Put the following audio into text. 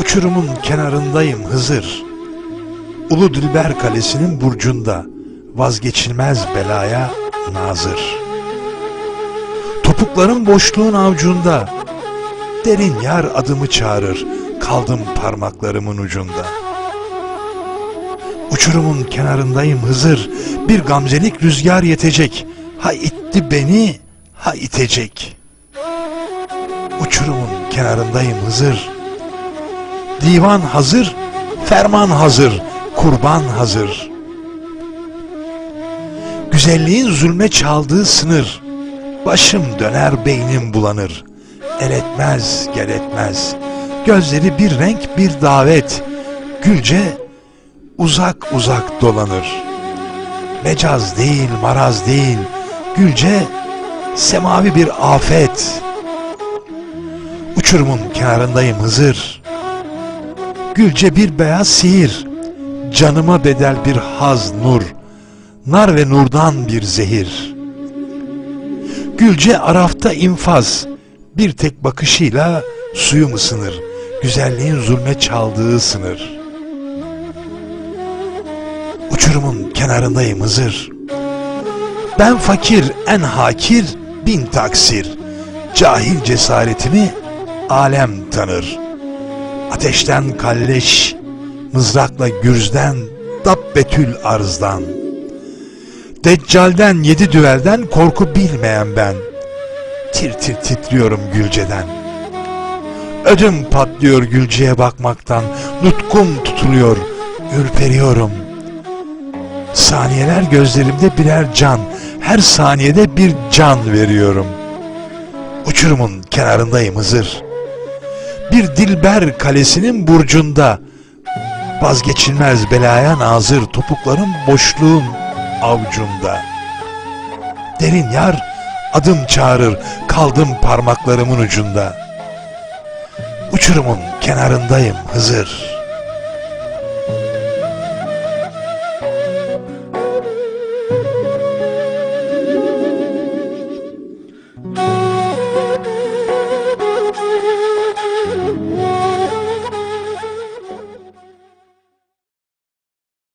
Uçurumun kenarındayım Hızır. Ulu Dilber Kalesi'nin burcunda vazgeçilmez belaya nazır. Topuklarım boşluğun avcunda. Derin yar adımı çağırır. Kaldım parmaklarımın ucunda. Uçurumun kenarındayım Hızır. Bir gamzelik rüzgar yetecek. Ha itti beni, ha itecek. Uçurumun kenarındayım Hızır. Divan hazır, ferman hazır, kurban hazır. Güzelliğin zulme çaldığı sınır. Başım döner beynim bulanır. El etmez gel etmez. Gözleri bir renk bir davet. Gülce uzak uzak dolanır. Mecaz değil maraz değil. Gülce semavi bir afet. Uçurumun kenarındayım Hızır. Gülce bir beyaz sihir, canıma bedel bir haz nur, nar ve nurdan bir zehir. Gülce arafta infaz, bir tek bakışıyla suyum ısınır, güzelliğin zulme çaldığı sınır. Uçurumun kenarındayım Hızır. Ben fakir en hakir bin taksir, cahil cesaretimi alem tanır.'' Ateşten kalleş, mızrakla gürzden, dabbetül arzdan. Deccalden yedi düvelden korku bilmeyen ben. Tir tir titriyorum Gülce'den. Ödüm patlıyor Gülce'ye bakmaktan, nutkum tutuluyor, ürperiyorum. Saniyeler gözlerimde birer can, her saniyede bir can veriyorum. Uçurumun kenarındayım Hızır bir dilber kalesinin burcunda vazgeçilmez belaya nazır topuklarım boşluğun avcunda. Derin yar adım çağırır kaldım parmaklarımın ucunda. Uçurumun kenarındayım Hızır.